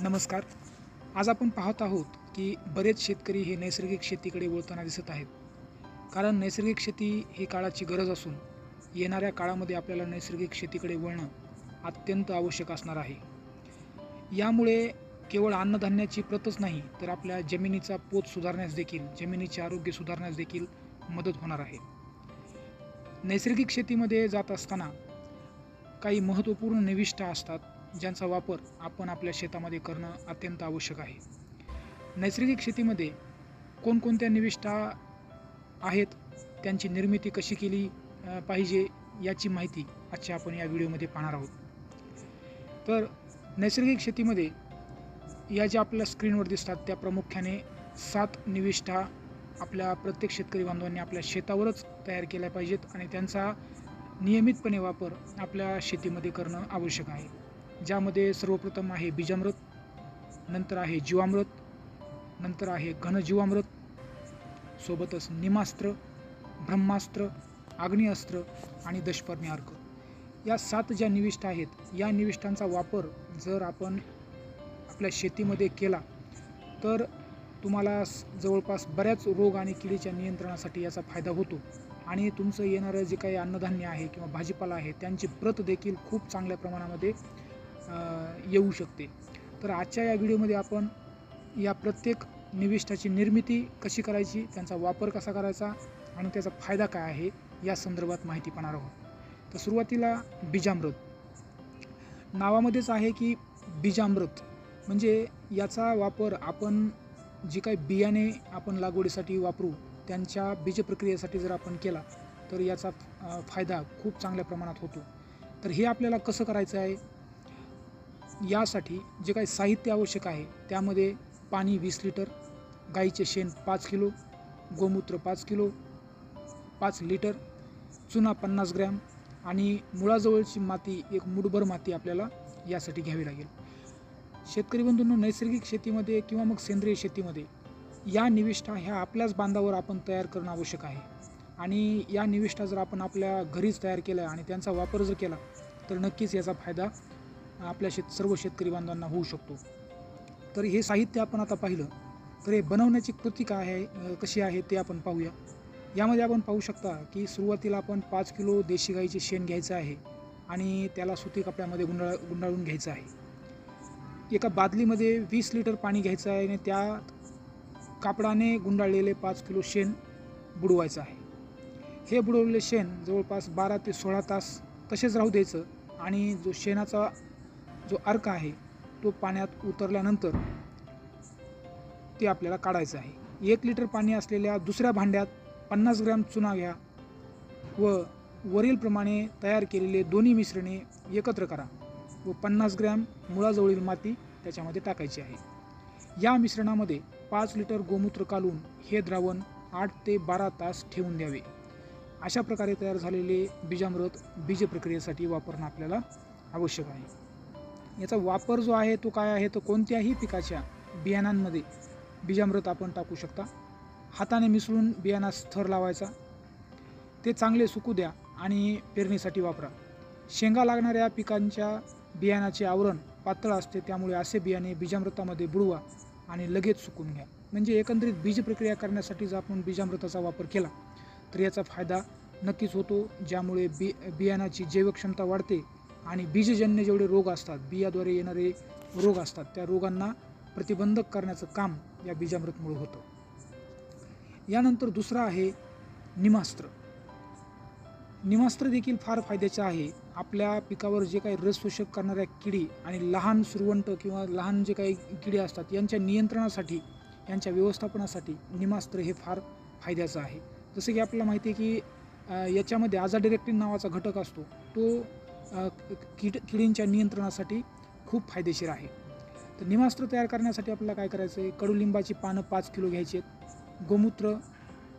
नमस्कार. आज आपण पाहत आहोत की बरेच शेतकरी हे नैसर्गिक शेतीकडे वळताना दिसत आहेत. कारण नैसर्गिक शेती ही काळाची गरज असून येणाऱ्या काळामध्ये आपल्याला नैसर्गिक शेतीकडे वळणं अत्यंत आवश्यक असणार आहे. यामुळे केवळ अन्नधान्याची प्रतच नाही तर आपल्या जमिनीचा पोत सुधारण्यास देखील जमिनीचे आरोग्य सुधारण्यास देखील मदत होणार आहे. नैसर्गिक शेतीमध्ये जात असताना काही महत्त्वपूर्ण निविष्ठा असतात. ज्यांचा वापर आपण आपल्या शेतामध्ये करणं अत्यंत आवश्यक आहे. नैसर्गिक शेतीमध्ये कोणकोणत्या निविष्ठा आहेत त्यांची निर्मिती कशी केली पाहिजे याची माहिती आजच्या आपण या व्हिडिओमध्ये पाहणार आहोत. तर नैसर्गिक शेतीमध्ये या ज्या आपल्या स्क्रीनवर दिसतात त्या प्रामुख्याने सात निविष्ठा आपल्या प्रत्येक शेतकरी बांधवांनी आपल्या शेतावरच तयार केल्या पाहिजेत आणि त्यांचा नियमितपणे वापर आपल्या शेतीमध्ये करणं आवश्यक आहे. ज्यामध्ये सर्वप्रथम आहे बीजामृत नंतर आहे जीवामृत नंतर आहे घनजीवामृत सोबतच निमास्त्र ब्रह्मास्त्र आग्नेयास्त्र आणि दशपर्णी अर्क. या सात ज्या निविष्ठा आहेत या निविष्ठांचा वापर जर आपण आपल्या शेतीमध्ये केला तर तुम्हाला जवळपास बऱ्याच रोग आणि किडीच्या नियंत्रणासाठी याचा फायदा होतो. आणि तुमचं येणारं जे काही अन्नधान्य आहे किंवा भाजीपाला आहे त्यांची प्रत देखील खूप चांगल्या प्रमाणामध्ये येऊ शकते. तर आजच्या या व्हिडिओमध्ये आपण या प्रत्येक निविष्ठाची निर्मिती कशी करायची त्यांचा वापर कसा करायचा आणि त्याचा फायदा काय आहे या संदर्भात माहिती पाहणार आहोत. तर सुरुवातीला बीजामृत. नावामध्येच आहे की बीजामृत म्हणजे याचा वापर आपण जी काही बियाणे आपण लागवडीसाठी वापरू त्यांच्या बीज प्रक्रियेसाठी जर आपण केला तर याचा फायदा खूप चांगल्या प्रमाणात होतो. तर हे आपल्याला कसं करायचं आहे यासाठी जे काही साहित्य आवश्यक आहे त्यामध्ये पाणी वीस लिटर गाईचे शेण पाच किलो गोमूत्र पाच किलो पाच लिटर चुना पन्नास ग्रॅम आणि मुळाजवळची माती एक मुठभर माती आपल्याला यासाठी घ्यावी लागेल. शेतकरी बंधूंनो नैसर्गिक शेतीमध्ये किंवा मग सेंद्रिय शेतीमध्ये या निविष्ठा ह्या आपल्याच बांधावर आपण तयार करणं आवश्यक आहे. आणि या निविष्ठा जर आपण आपल्या घरीच तयार केल्या आणि त्यांचा वापर जर केला तर नक्कीच याचा फायदा आपल्या शेत सर्व शेतकरी बांधवांना होऊ शकतो. तर हे साहित्य आपण आता पाहिलं. तर हे बनवण्याची कृती काय आहे कशी आहे ते आपण पाहूया. यामध्ये आपण पाहू शकता की सुरुवातीला आपण पाच किलो देशी गाईचे शेण घ्यायचं आहे आणि त्याला सुती कपड्यामध्ये गुंडाळ गुंडाळून घ्यायचं आहे. एका बादलीमध्ये वीस लिटर पाणी घ्यायचं आहे आणि त्या कापडाने गुंडाळलेले पाच किलो शेण बुडवायचं आहे. हे बुडवलेले शेण जवळपास बारा ते सोळा तास तसेच राहू द्यायचं आणि जो शेणाचा जो अर्क आहे तो पाण्यात उतरल्यानंतर ते आपल्याला काढायचं आहे. एक लिटर पाणी असलेल्या दुसऱ्या भांड्यात पन्नास ग्रॅम चुना घ्या व वरीलप्रमाणे तयार केलेले दोन्ही मिश्रणे एकत्र करा व पन्नास ग्रॅम मुळाजवळील माती त्याच्यामध्ये टाकायची आहे. या मिश्रणामध्ये पाच लिटर गोमूत्र कालून हे द्रावण आठ ते बारा तास ठेवून द्यावे. अशा प्रकारे तयार झालेले बीजामृत बीज प्रक्रियेसाठी वापरणं आपल्याला आवश्यक आहे. याचा वापर जो आहे तो काय आहे? तो कोणत्याही पिकाच्या बियाणांमध्ये बीजामृत आपण टाकू शकता. हाताने मिसळून बियाणास थर लावायचा. ते चांगले सुकू द्या आणि पेरणीसाठी वापरा. शेंगा लागणाऱ्या पिकांच्या बियाणाचे आवरण पातळ असते त्यामुळे असे बियाणे बीजामृतामध्ये बुडवा आणि लगेच सुकून घ्या. म्हणजे एकंदरीत बीज प्रक्रिया करण्यासाठी जर आपण बीजामृताचा वापर केला तर याचा फायदा नक्कीच होतो ज्यामुळे बी बियाणाची जैवक्षमता वाढते आणि बीजजन्य जेवढे रोग असतात बियाद्वारे येणारे रोग असतात त्या रोगांना प्रतिबंधक करण्याचं काम या बीजामृतमुळे होतं. यानंतर दुसरं आहे निमास्त्र. निमास्त्र देखील फार फायद्याचं आहे. आपल्या पिकावर जे काही रस शोषक करणाऱ्या किडी आणि लहान सुरवंट किंवा लहान जे काही किडी असतात यांच्या नियंत्रणासाठी यांच्या व्यवस्थापनासाठी निमास्त्र हे फार फायद्याचं आहे. जसं की आपल्याला माहिती आहे की याच्यामध्ये याच्यामध्ये आझाडिरेक्टिन नावाचा घटक असतो. तो कीड किडींच्या नियंत्रणासाठी खूप फायदेशीर आहे. तर निमास्त्र तयार करण्यासाठी आपल्याला काय करायचं आहे कडुलिंबाची पानं पाच किलो घ्यायची आहेत गोमूत्र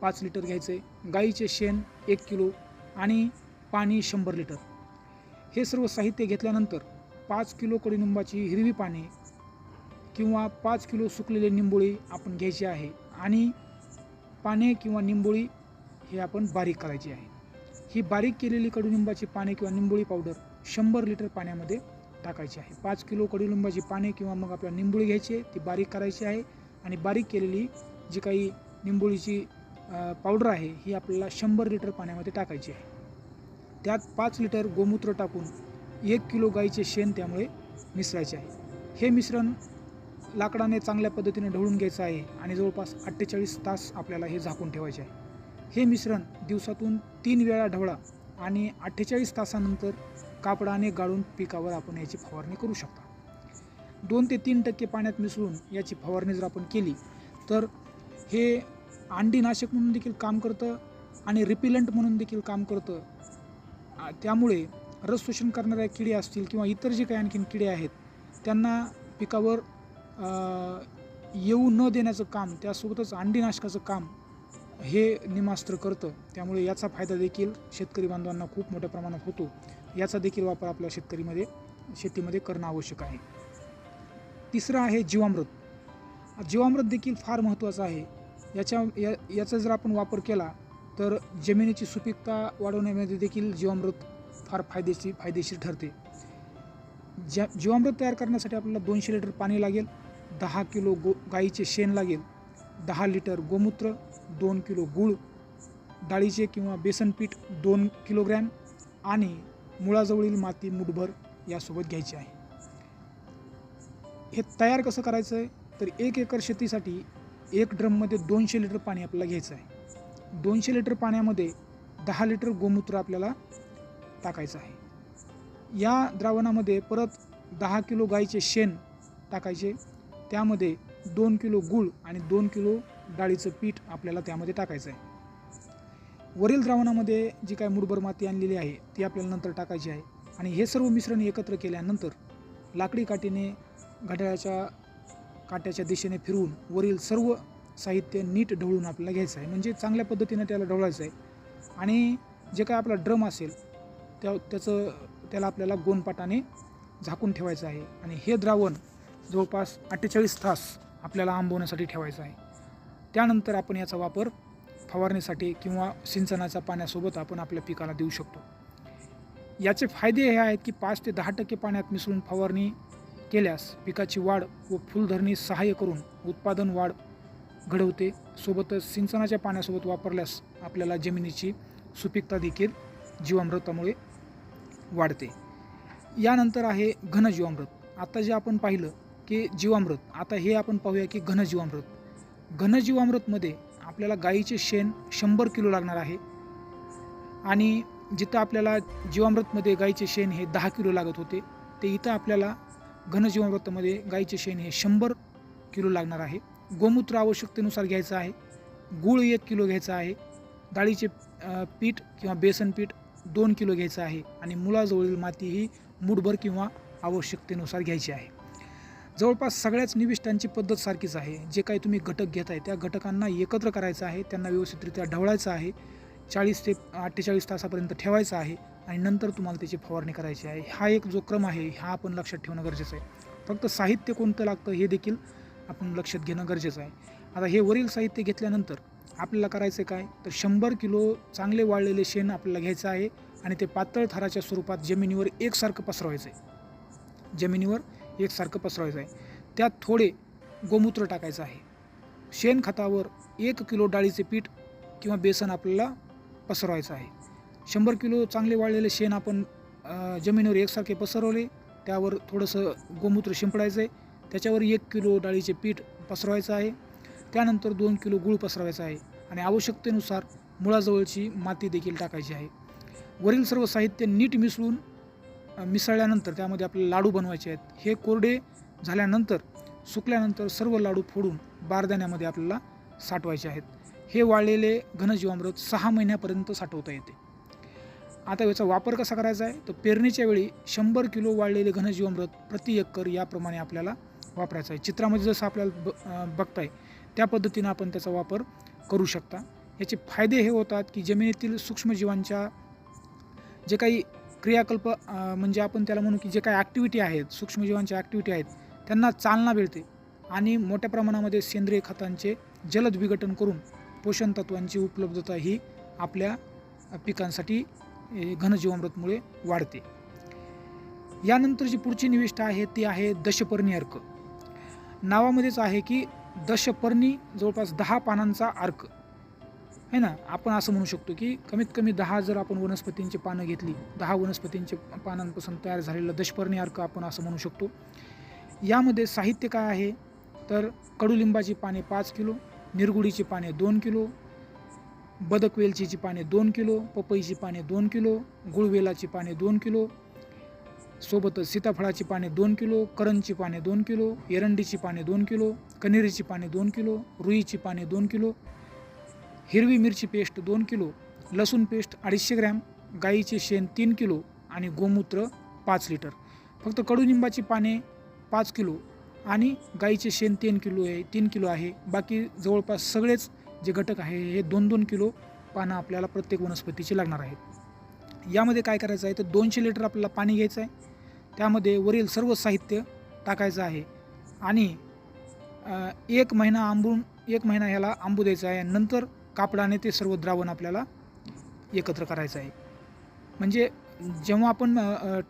पाच लिटर घ्यायचं आहे गाईचे शेण एक किलो आणि पाणी शंभर लिटर. हे सर्व साहित्य घेतल्यानंतर पाच किलो कडुलिंबाची हिरवी पाने किंवा पाच किलो सुकलेले निंबोळी आपण घ्यायची आहे आणि पाने किंवा निंबोळी हे आपण बारीक करायची आहे. ही बारीक केलेली कडुलिंबाची पाने किंवा निंबोळी पावडर शंभर लिटर पाण्यामध्ये टाकायची आहे. पाच किलो कडुलिंबाची पाने किंवा मग आपल्या निंबोळी घ्यायची आहे ती बारीक करायची आहे आणि बारीक केलेली जी काही निंबोळीची पावडर आहे ही आपल्याला शंभर लिटर पाण्यामध्ये टाकायची आहे. त्यात पाच लिटर गोमूत्र टाकून एक किलो गाईचे शेण त्यामुळे मिसळायचे आहे. हे मिश्रण लाकडाने चांगल्या पद्धतीने ढवळून घ्यायचं आहे आणि जवळपास अठ्ठेचाळीस तास आपल्याला हे झाकून ठेवायचे आहे. हे मिश्रण दिवसातून तीन वेळा ढवळा आणि अठ्ठेचाळीस तासानंतर कापडाने गाळून पिकावर आपण याची फवारणी करू शकता. दोन ते तीन टक्के पाण्यात मिसळून याची फवारणी जर आपण केली तर हे अंडीनाशक म्हणून देखील काम करतं आणि रिपिलंट म्हणून देखील काम करतं. त्यामुळे रस शोषण करणाऱ्या किडे असतील किंवा इतर जे काही आणखीन किडे आहेत त्यांना पिकावर येऊ न देण्याचं काम त्यासोबतच अंडीनाशकाचं काम हे निमास्त्र करतं. त्यामुळे याचा फायदा देखील शेतकरी बांधवांना खूप मोठ्या प्रमाणात होतो. याचा देखील वापर आपल्या शेतकरीमध्ये शेतीमध्ये करणं आवश्यक आहे. तिसरं आहे जीवामृत. जीवामृत देखील फार महत्त्वाचं आहे. याच्या या याचा जर आपण वापर केला तर जमिनीची सुपीकता वाढवण्यामध्ये देखील जीवामृत फार फायदेशीर फायदेशीर ठरते. ज्या जीवामृत तयार करण्यासाठी आपल्याला दोनशे लिटर पाणी लागेल दहा किलो गो गाईचे शेण लागेल दहा लिटर गोमूत्र दोन किलो गूळ डाळीचे किंवा बेसन पीठ दोन किलोग्रॅम आणि मुळाजवळील माती मुठभर यासोबत घ्यायची आहे. हे तयार कसं करायचं आहे तर एक एकर शेतीसाठी एक ड्रममध्ये दोनशे लिटर पाणी आपल्याला घ्यायचं आहे. दोनशे लिटर पाण्यामध्ये दहा लिटर गोमूत्र आपल्याला टाकायचं आहे. या द्रावणामध्ये परत दहा किलो गाईचे शेण टाकायचे. त्यामध्ये दोन किलो गूळ आणि दोन किलो डाळीचं पीठ आपल्याला त्यामध्ये टाकायचं आहे. वरील द्रावणामध्ये जी काय मुठभर माती आणलेली आहे ती आपल्याला नंतर टाकायची आहे. आणि हे सर्व मिश्रण एकत्र केल्यानंतर लाकडी काठीने घड्याळाच्या काट्याच्या दिशेने फिरवून वरील सर्व साहित्य नीट ढवळून आपल्याला घ्यायचं आहे. म्हणजे चांगल्या पद्धतीने त्याला ढवळायचं आहे. आणि जे काय आपला ड्रम असेल त्या त्याचं त्याला आपल्याला गोनपाटाने झाकून ठेवायचं आहे. आणि हे द्रावण जवळपास अठ्ठेचाळीस तास आपल्याला आंबवण्यासाठी ठेवायचं आहे. त्यानंतर आपण याचा वापर फवारणीसाठी किंवा सिंचनाच्या पाण्यासोबत आपण आपल्या पिकाला देऊ शकतो. याचे फायदे हे आहेत की पाच ते दहा टक्के पाण्यात मिसळून फवारणी केल्यास पिकाची वाढ व फुलधरणी सहाय्य करून उत्पादन वाढ घडवते. सोबतच सिंचनाच्या पाण्यासोबत वापरल्यास आपल्याला जमिनीची सुपीकता देखील जीवामृतामुळे वाढते. यानंतर आहे घनजीवामृत. आता जे आपण पाहिलं की जीवामृत आता हे आपण पाहूया की घनजीवामृत. घनजीवामृतमध्ये आपल्याला गाईचे शेण शंभर किलो लागणार आहे. आणि जिथं आपल्याला जीवामृतमध्ये गाईचे शेण हे दहा किलो लागत होते ते इथं आपल्याला घनजीवामृतामध्ये गाईचे शेण हे शंभर किलो लागणार आहे. गोमूत्र आवश्यकतेनुसार घ्यायचं आहे गूळ एक किलो घ्यायचा आहे डाळीचे पीठ किंवा बेसन पीठ दोन किलो घ्यायचं आहे आणि मुळाजवळील माती ही मुठभर किंवा आवश्यकतेनुसार घ्यायची आहे. जवळपास सगळ्याच निविष्टांची पद्धत सारखीच आहे. जे काही तुम्ही घटक घेत आहे त्या घटकांना एकत्र करायचं आहे त्यांना व्यवस्थितरित्या ढवळायचं आहे चाळीस ते अठ्ठेचाळीस तासापर्यंत ठेवायचं आहे आणि नंतर तुम्हाला त्याची फवारणी करायची आहे. हा एक जो क्रम आहे हा आपण लक्षात ठेवणं गरजेचं आहे. फक्त साहित्य कोणतं लागतं हे देखील आपण लक्षात घेणं गरजेचं आहे. आता हे वरील साहित्य घेतल्यानंतर आपल्याला करायचं काय? तर शंभर किलो चांगले वाळलेले शेण आपल्याला घ्यायचं आहे आणि ते पातळ थराच्या स्वरूपात जमिनीवर एकसारखं पसरवायचं आहे. जमिनीवर एकसारखं पसरवायचं आहे. त्यात थोडे गोमूत्र टाकायचं आहे. शेणखतावर एक किलो डाळीचे पीठ किंवा बेसन आपल्याला पसरवायचं आहे. शंभर किलो चांगले वाळलेले शेण आपण जमिनीवर एकसारखे पसरवले त्यावर थोडंसं गोमूत्र शिंपडायचं आहे. त्याच्यावर एक किलो डाळीचे पीठ पसरवायचं आहे. त्यानंतर दोन किलो गूळ पसरवायचा आहे आणि आवश्यकतेनुसार मुळाजवळची माती देखील टाकायची आहे. वरील सर्व साहित्य नीट मिसळून मिसळल्यानंतर त्यामध्ये आपल्याला लाडू बनवायचे आहेत. हे कोरडे झाल्यानंतर सुकल्यानंतर सर्व लाडू फोडून बारदाण्यामध्ये आपल्याला साठवायचे आहेत. हे वाळलेले घनजीवामृत सहा महिन्यापर्यंत साठवता येते. आता याचा वापर कसा करायचा आहे? तर पेरणीच्या वेळी शंभर किलो वाळलेले घनजीवामृत प्रति एकर याप्रमाणे आपल्याला वापरायचं आहे. चित्रामध्ये जसं आपल्याला ब बघताय त्या पद्धतीनं आपण त्याचा वापर करू शकता. याचे फायदे हे होतात की जमिनीतील सूक्ष्मजीवांच्या जे काही क्रियाकल्प म्हणजे आपण त्याला म्हणू की जे काही ॲक्टिव्हिटी आहेत सूक्ष्मजीवांच्या ॲक्टिव्हिटी आहेत त्यांना चालना मिळते. आणि मोठ्या प्रमाणामध्ये सेंद्रिय खतांचे जलद विघटन करून पोषण तत्वांची उपलब्धता ही आपल्या पिकांसाठी घनजीवामृतमुळे वाढते. यानंतर जी पुढची निविष्ठा आहे ती आहे दशपर्णी अर्क. नावामध्येच आहे की दशपर्णी जवळपास दहा पानांचा अर्क. आहे ना? आपण असं म्हणू शकतो की कमीत कमी दहा जर आपण वनस्पतींची पानं घेतली दहा वनस्पतींचे पानांपासून तयार झालेलं दशपर्णी अर्क आपण असं म्हणू शकतो. यामध्ये साहित्य काय आहे? तर कडुलिंबाची पाने पाच किलो निरगुडीची पाने दोन किलो बदकवेलचीची पाने दोन किलो पपईची पाने दोन किलो गुळवेलाची पाने दोन किलो सोबतच सीताफळाची पाने दोन किलो करंजची पाने दोन किलो एरंडीची पाने दोन किलो कनेरीची पाने दोन किलो रुईची पाने दोन किलो हिरवी मिरची पेस्ट दोन किलो लसूण पेस्ट अडीचशे ग्रॅम गाईचे शेण तीन किलो आणि गोमूत्र पाच लिटर. फक्त कडुनिंबाची पाने पाच किलो आणि गाईचे शेण तीन किलो आहे तीन किलो आहे. बाकी जवळपास सगळेच जे घटक आहे हे दोन दोन किलो पानं आपल्याला प्रत्येक वनस्पतीची लागणार आहेत. यामध्ये काय करायचं आहे तर दोनशे लिटर आपल्याला पाणी घ्यायचं आहे. त्यामध्ये वरील सर्व साहित्य टाकायचं आहे आणि एक महिना आंबून एक महिना ह्याला आंबू द्यायचा आहे. नंतर कापडाने ते सर्व द्रावण आपल्याला एकत्र करायचं आहे. म्हणजे जेव्हा आपण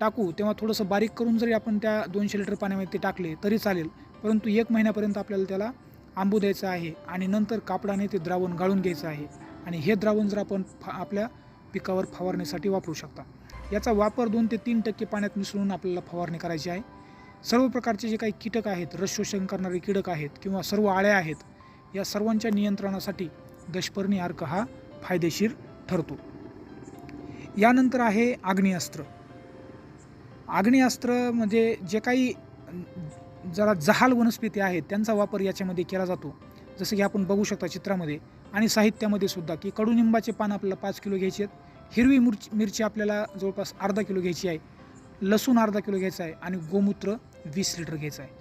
टाकू तेव्हा थोडंसं बारीक करून जरी आपण त्या दोनशे लिटर पाण्यामध्ये ते टाकले तरी चालेल. परंतु एक महिन्यापर्यंत आपल्याला त्याला आंबू द्यायचं आहे आणि नंतर कापडाने ते द्रावण गाळून घ्यायचं आहे. आणि हे द्रावण जर आपण फा आपल्या पिकावर फवारणीसाठी वापरू शकता. याचा वापर दोन ते तीन टक्के पाण्यात मिसळून आपल्याला फवारणी करायची आहे. सर्व प्रकारचे जे काही कीटक आहेत रस शोषण करणारे कीटक आहेत किंवा सर्व आळ्या आहेत या सर्वांच्या नियंत्रणासाठी दशपर्णी अर्क हा फायदेशीर ठरतो. यानंतर आहे आग्नेयास्त्र. आग्नेयास्त्र म्हणजे जे काही जरा जहाल वनस्पती आहेत त्यांचा वापर याच्यामध्ये केला जातो. जसं की आपण बघू शकता चित्रामध्ये आणि साहित्यामध्ये सुद्धा की कडुनिंबाचे पान आपल्याला पाच किलो घ्यायचे आहेत. हिरवी मिरची मिरची आपल्याला जवळपास अर्धा किलो घ्यायची आहे. लसूण अर्धा किलो घ्यायचा आहे आणि गोमूत्र वीस लिटर घ्यायचं आहे.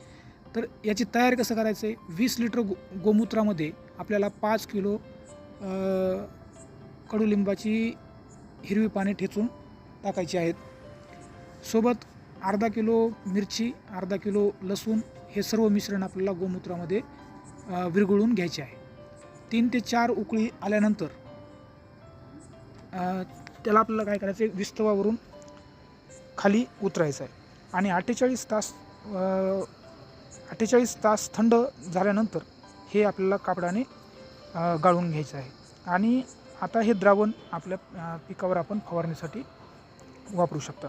तर याची तयारी कसं करायचं आहे? वीस लिटर गो गोमूत्रामध्ये आपल्याला पाच किलो कडुलिंबाची हिरवी पाने ठेचून टाकायची आहेत. सोबत अर्धा किलो मिरची अर्धा किलो लसूण हे सर्व मिश्रण आपल्याला गोमूत्रामध्ये विरघळून घ्यायचे आहे. तीन ते चार उकळी आल्यानंतर त्याला आपल्याला काय करायचं आहे विस्तवावरून खाली उतरायचं आहे. आणि अठ्ठेचाळीस तास अठ्ठेचाळीस तास थंड झाल्यानंतर हे आपल्याला कापडाने गाळून घ्यायचं आहे. आणि आता हे द्रावण आपल्या पिकावर आपण फवारणीसाठी वापरू शकता.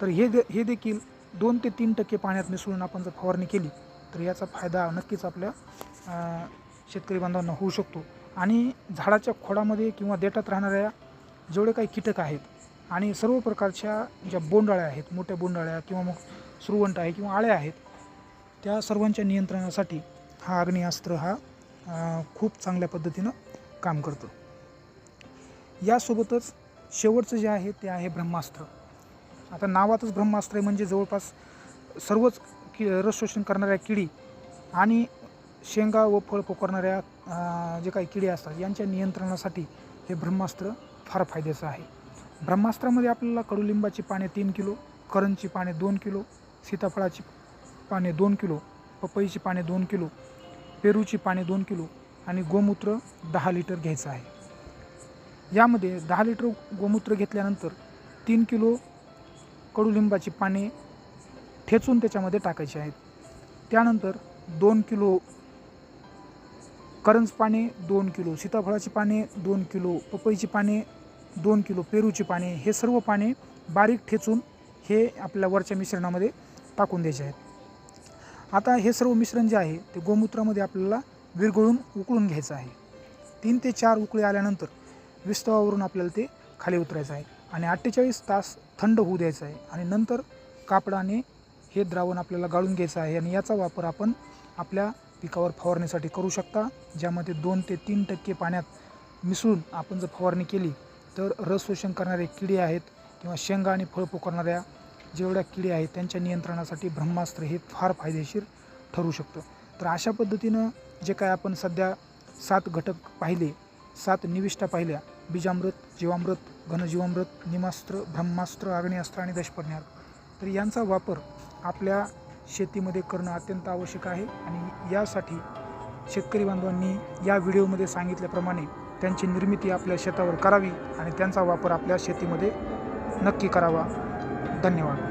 तर हे दे हे देखील दोन ते तीन टक्के पाण्यात मिसळून आपण जर फवारणी केली तर याचा फायदा नक्कीच आपल्या शेतकरी बांधवांना होऊ शकतो. आणि झाडाच्या खोडामध्ये किंवा देठात राहणाऱ्या जेवढे काही कीटक आहेत आणि सर्व प्रकारच्या ज्या बोंडाळ्या आहेत मोठ्या बोंडाळ्या किंवा मग सुरवंट आहे किंवा आळ्या आहेत त्या सर्वांच्या नियंत्रणासाठी हा अग्नियास्त्र हा खूप चांगल्या पद्धतीनं काम करतं. यासोबतच शेवटचं जे आहे ते आहे ब्रह्मास्त्र. आता नावातच ब्रह्मास्त्र आहे म्हणजे जवळपास सर्वच कि रस शोषण करणाऱ्या किडी आणि शेंगा व फळ पोकरणाऱ्या जे काही किडे असतात यांच्या नियंत्रणासाठी हे ब्रह्मास्त्र फार फायद्याचं आहे. ब्रह्मास्त्रामध्ये आपल्याला कडुलिंबाची पाने तीन किलो करंजची पाने दोन किलो सीताफळाची पाने दोन किलो पपईची पाने दोन किलो पेरूची पाने दोन किलो आणि गोमूत्र दहा लिटर घ्यायचं आहे. यामध्ये दहा लिटर गोमूत्र घेतल्यानंतर तीन किलो कडुलिंबाची पाने ठेचून त्याच्यामध्ये टाकायची आहेत. त्यानंतर दोन किलो करंज पाने दोन किलो सीताफळाची पाने दोन किलो पपईची पाने दोन किलो पेरूची पाने हे सर्व पाने बारीक ठेचून हे आपल्या वरच्या मिश्रणामध्ये टाकून द्यायचे आहेत. आता हे सर्व मिश्रण जे आहे ते गोमूत्रामध्ये आपल्याला विरघळून उकळून घ्यायचं आहे. तीन ते चार उकळी आल्यानंतर विस्तवावरून आपल्याला ते खाली उतरायचं आहे आणि अठ्ठेचाळीस तास थंड होऊ द्यायचं आहे आणि नंतर कापडाने हे द्रावण आपल्याला गाळून घ्यायचं आहे आणि याचा वापर आपण आपल्या पिकावर फवारणीसाठी करू शकता ज्यामध्ये दोन ते तीन टक्के पाण्यात मिसळून आपण जर फवारणी केली तर रस शोषण करणारे किडे आहेत किंवा शेंगा आणि फळ पोकरणाऱ्या जेवढ्या किडे आहेत त्यांच्या नियंत्रणासाठी ब्रह्मास्त्र हे फार फायदेशीर ठरू शकतं. तर अशा पद्धतीनं जे काय आपण सध्या सात घटक पाहिले सात निविष्ठा पाहिल्या बीजामृत जीवामृत घनजीवामृत निमास्त्र ब्रह्मास्त्र आग्नेयास्त्र आणि दशपर्ण्यार तर यांचा वापर आपल्या शेतीमध्ये करणं अत्यंत आवश्यक आहे आणि यासाठी शेतकरी बांधवांनी या व्हिडिओमध्ये सांगितल्याप्रमाणे त्यांची निर्मिती आपल्या शेतावर करावी आणि त्यांचा वापर आपल्या शेतीमध्ये नक्की करावा. धन्यवाद.